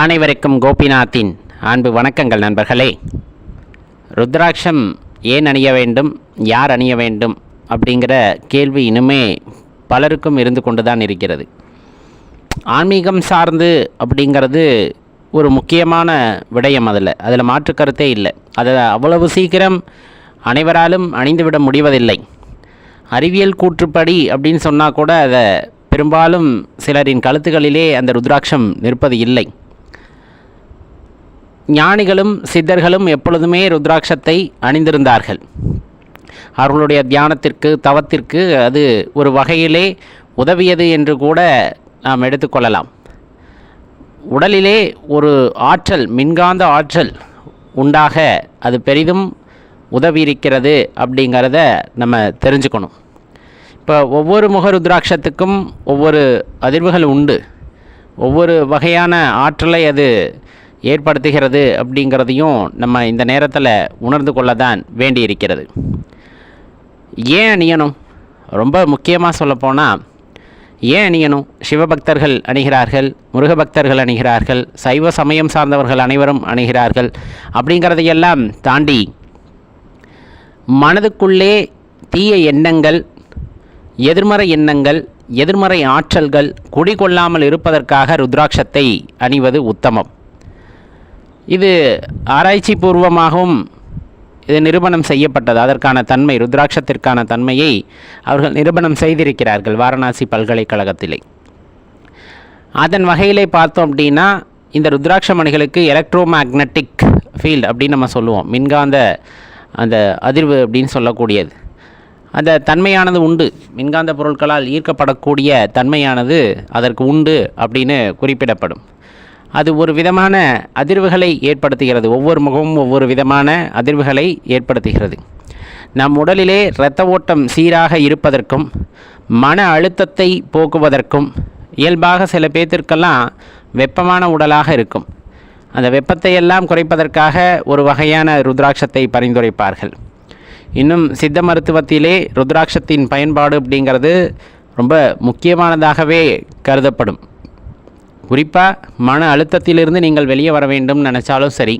அனைவருக்கும் கோபிநாத்தின் அன்பு வணக்கங்கள் நண்பர்களே. ருத்ராட்சம் ஏன் அணிய வேண்டும் யார் அணிய வேண்டும் அப்படிங்கிற கேள்வி இனிமே பலருக்கும் இருந்து கொண்டு தான் இருக்கிறது. ஆன்மீகம் சார்ந்து அப்படிங்கிறது ஒரு முக்கியமான விடயம் அதில். அதில் மாற்று கருத்தே இல்லை. அதை அவ்வளவு சீக்கிரம் அனைவராலும் அணிந்துவிட முடிவதில்லை. அறிவியல் கூற்றுப்படி அப்படின்னு சொன்னால் கூட அதை பெரும்பாலும் சிலரின் கழுத்துகளிலே அந்த ருத்ராட்சம் நிற்பது இல்லை. ஞானிகளும் சித்தர்களும் எப்பொழுதுமே ருத்ராட்சத்தை அணிந்திருந்தார்கள். அவர்களுடைய தியானத்திற்கு தவத்திற்கு அது ஒரு வகையிலே உதவியது என்று கூட நாம் எடுத்துக்கொள்ளலாம் உடலிலே ஒரு ஆற்றல் மின்காந்த ஆற்றல் உண்டாக அது பெரிதும் உதவி இருக்கிறது அப்படிங்கிறத நம்ம தெரிஞ்சுக்கணும். இப்போ ஒவ்வொரு முக ருத்ராட்சத்துக்கும் ஒவ்வொரு அதிர்வுகள் உண்டு. ஒவ்வொரு வகையான ஆற்றலை அது ஏற்படுத்துகிறது அப்படிங்கிறதையும் நம்ம இந்த நேரத்தில் உணர்ந்து கொள்ள தான் வேண்டியிருக்கிறது. ஏன் அணியணும்? ரொம்ப முக்கியமாக சொல்லப்போனால் ஏன் அணியணும்? சிவபக்தர்கள் அணிகிறார்கள் முருகபக்தர்கள் அணிகிறார்கள் சைவ சமயம் சார்ந்தவர்கள் அனைவரும் அணிகிறார்கள் அப்படிங்கிறதையெல்லாம் தாண்டி மனதுக்குள்ளே தீய எண்ணங்கள் எதிர்மறை எண்ணங்கள் எதிர்மறை ஆற்றல்கள் குடிகொள்ளாமல் இருப்பதற்காக ருத்ராட்சத்தை அணிவது உத்தமம். இது ஆராய்ச்சி பூர்வமாகவும் இது நிரூபணம் செய்யப்பட்டது. அதற்கான தன்மை ருத்ராட்சத்திற்கான தன்மையை அவர்கள் நிரூபணம் செய்திருக்கிறார்கள் வாரணாசி பல்கலைக்கழகத்திலே. அதன் வகையிலே பார்த்தோம் அப்படின்னா இந்த ருத்ராட்ச மணிகளுக்கு எலக்ட்ரோ மேக்னட்டிக் ஃபீல்டு அப்படின்னு நம்ம சொல்லுவோம். மின்காந்த அந்த அதிர்வு அப்படின்னு சொல்லக்கூடியது. அந்த தன்மையானது உண்டு. மின்காந்த பொருட்களால் ஈர்க்கப்படக்கூடிய தன்மையானது அதற்கு உண்டு அப்படின்னு குறிப்பிடப்படும். அது ஒரு விதமான அதிர்வுகளை ஏற்படுத்துகிறது. ஒவ்வொரு முகமும் ஒவ்வொரு விதமான அதிர்வுகளை ஏற்படுத்துகிறது. நம் உடலிலே இரத்த ஓட்டம் சீராக இருப்பதற்கும் மன அழுத்தத்தை போக்குவதற்கும் இயல்பாக சில பேர்த்திற்கெல்லாம் வெப்பமான உடலாக இருக்கும். அந்த வெப்பத்தை எல்லாம் குறைப்பதற்காக ஒரு வகையான ருத்ராட்சத்தை பரிந்துரைப்பார்கள். இன்னும் சித்த மருத்துவத்திலே ருத்ராட்சத்தின் பயன்பாடு அப்படிங்கிறது ரொம்ப முக்கியமானதாகவே கருதப்படும். குறிப்பாக மன அழுத்தத்திலிருந்து நீங்கள் வெளியே வர வேண்டும் நினச்சாலும் சரி.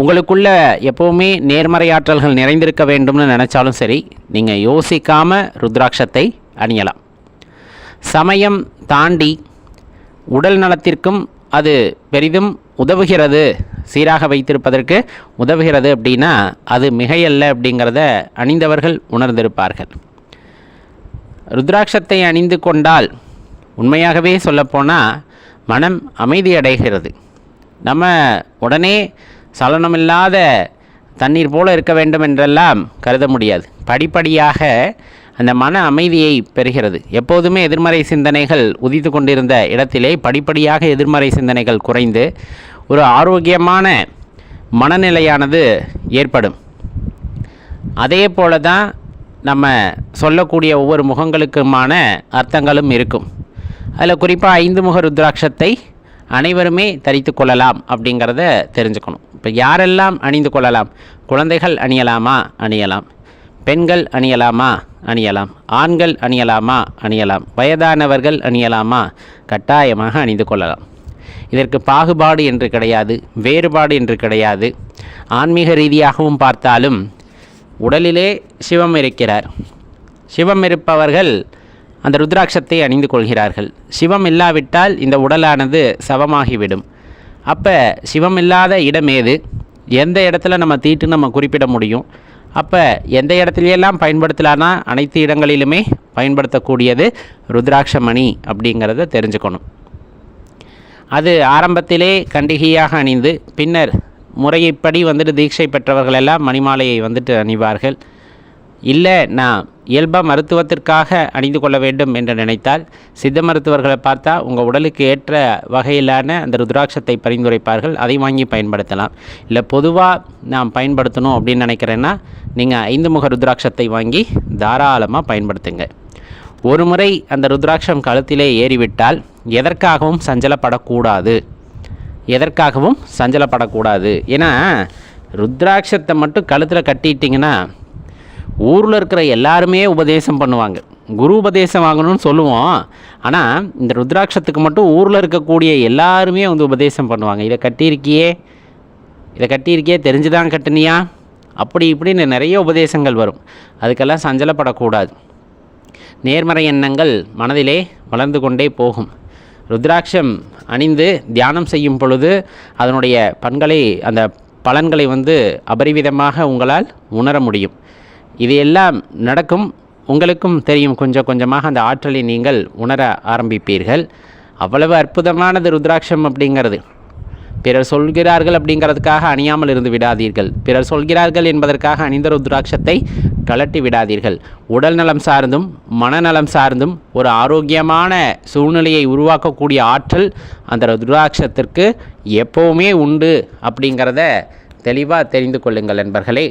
உங்களுக்குள்ள எப்போவுமே நேர்மறை ஆற்றல்கள் நிறைந்திருக்க வேண்டும்னு நினச்சாலும் சரி நீங்கள் யோசிக்காமல் ருத்ராட்சத்தை அணியலாம். சமயம் தாண்டி உடல் நலத்திற்கும் அது பெரிதும் உதவுகிறது. சீராக வைத்திருப்பதற்கு உதவுகிறது அப்படின்னா அது மிகையல்ல அப்படிங்கிறத அணிந்தவர்கள் உணர்ந்திருப்பார்கள். ருத்ராட்சத்தை அணிந்து கொண்டால் உண்மையாகவே சொல்லப்போனால் மனம் அமைதி அடைகிறது நம்ம உடனே சலனமில்லாத தண்ணீர் போல இருக்க வேண்டும் என்றெல்லாம் கருத முடியாது. படிப்படியாக அந்த மன அமைதியை பெறுகிறது. எப்போதுமே எதிர்மறை சிந்தனைகள் உதித்து கொண்டிருந்த இடத்திலே படிப்படியாக எதிர்மறை சிந்தனைகள் குறைந்து ஒரு ஆரோக்கியமான மனநிலையானது ஏற்படும். அதே போல தான் நம்ம சொல்லக்கூடிய ஒவ்வொரு முகங்களுக்குமான அர்த்தங்களும் இருக்கும். அதில் குறிப்பாக ஐந்து முக ருத்ராட்சத்தை அனைவருமே தரித்து கொள்ளலாம் அப்படிங்கிறத தெரிஞ்சுக்கணும். இப்போ யாரெல்லாம் அணிந்து கொள்ளலாம்? குழந்தைகள் அணியலாமா? அணியலாம். பெண்கள் அணியலாமா? அணியலாம். ஆண்கள் அணியலாமா? அணியலாம். வயதானவர்கள் அணியலாமா? கட்டாயமாக அணிந்து கொள்ளலாம். இதற்கு பாகுபாடு என்று கிடையாது வேறுபாடு என்று கிடையாது. ஆன்மீக ரீதியாகவும் பார்த்தாலும் உடலிலே சிவம் இருக்கிறார். சிவம் இருப்பவர்கள் அந்த ருத்ராட்சத்தை அணிந்து கொள்கிறார்கள். சிவம் இல்லாவிட்டால் இந்த உடலானது சவமாகிவிடும். அப்போ சிவம் இல்லாத இடம் ஏது? எந்த இடத்துல நம்ம தீட்டு நம்ம குறிப்பிட முடியும். அப்போ எந்த இடத்துலையெல்லாம் பயன்படுத்தலான்னா அனைத்து இடங்களிலுமே பயன்படுத்தக்கூடியது ருத்ராட்சமணி அப்படிங்கிறத தெரிஞ்சுக்கணும். அது ஆரம்பத்திலே கண்டிகையாக அணிந்து பின்னர் முறையைப்படி வந்துட்டு தீட்சை பெற்றவர்கள் எல்லாம் மணிமாலையை வந்துட்டு அணிவார்கள். இல்லை நான் இயல்பாக மருத்துவத்திற்காக அணிந்து கொள்ள வேண்டும் என்று நினைத்தால் சித்த மருத்துவர்களை பார்த்தா உங்கள் உடலுக்கு ஏற்ற வகையிலான அந்த ருத்ராட்சத்தை பரிந்துரைப்பார்கள் அதை வாங்கி பயன்படுத்தலாம். இல்லை பொதுவாக நான் பயன்படுத்தணும் அப்படின்னு நினைக்கிறேன்னா நீங்கள் ஐந்து முக ருத்ராட்சத்தை வாங்கி தாராளமாக பயன்படுத்துங்க. ஒரு முறை அந்த ருத்ராட்சம் கழுத்திலே ஏறிவிட்டால் எதற்காகவும் சஞ்சலப்படக்கூடாது. எதற்காகவும் சஞ்சலப்படக்கூடாது. ஏன்னா ருத்ராட்சத்தை மட்டும் கழுத்தில் கட்டிட்டிங்கன்னா ஊரில் இருக்கிற எல்லாருமே உபதேசம் பண்ணுவாங்க. குரு உபதேசம் வாங்கணும்னு சொல்லுவோம். ஆனால் இந்த ருத்ராட்சத்துக்கு மட்டும் ஊரில் இருக்கக்கூடிய எல்லாருமே வந்து உபதேசம் பண்ணுவாங்க. இதை கட்டியிருக்கியே? இதை கட்டியிருக்கியே? தெரிஞ்சு தான் அப்படி இப்படின்னு நிறைய உபதேசங்கள் வரும். அதுக்கெல்லாம் சஞ்சலப்படக்கூடாது. நேர்மறை எண்ணங்கள் மனதிலே வளர்ந்து கொண்டே போகும். ருத்ராட்சம் அணிந்து தியானம் செய்யும் பொழுது அதனுடைய பண்களை அந்த பலன்களை வந்து அபரிவிதமாக உங்களால் உணர முடியும். இது எல்லாம் நடக்கும் உங்களுக்கும் தெரியும் கொஞ்சம் கொஞ்சமாக அந்த ஆற்றலை நீங்கள் உணர ஆரம்பிப்பீர்கள். அவ்வளவு அற்புதமானது ருத்ராட்சம் அப்படிங்கிறது. பிறர் சொல்கிறார்கள் அப்படிங்கிறதுக்காக அணியாமல் இருந்து விடாதீர்கள். பிறர் சொல்கிறார்கள் என்பதற்காக அணிந்த ருத்ராட்சத்தை கலட்டி விடாதீர்கள். உடல் நலம் சார்ந்தும் மனநலம் சார்ந்தும் ஒரு ஆரோக்கியமான சூழ்நிலையை உருவாக்கக்கூடிய ஆற்றல் அந்த ருத்ராட்சத்திற்கு எப்போவுமே உண்டு அப்படிங்கிறத தெளிவாக தெரிந்து கொள்ளுங்கள் நண்பர்களே.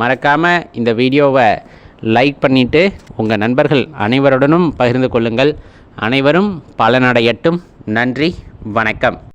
மறக்காமல் இந்த வீடியோவை லைக் பண்ணிவிட்டு உங்கள் நண்பர்கள் அனைவருடனும் பகிர்ந்து கொள்ளுங்கள். அனைவரும் பலனடையட்டும். நன்றி வணக்கம்.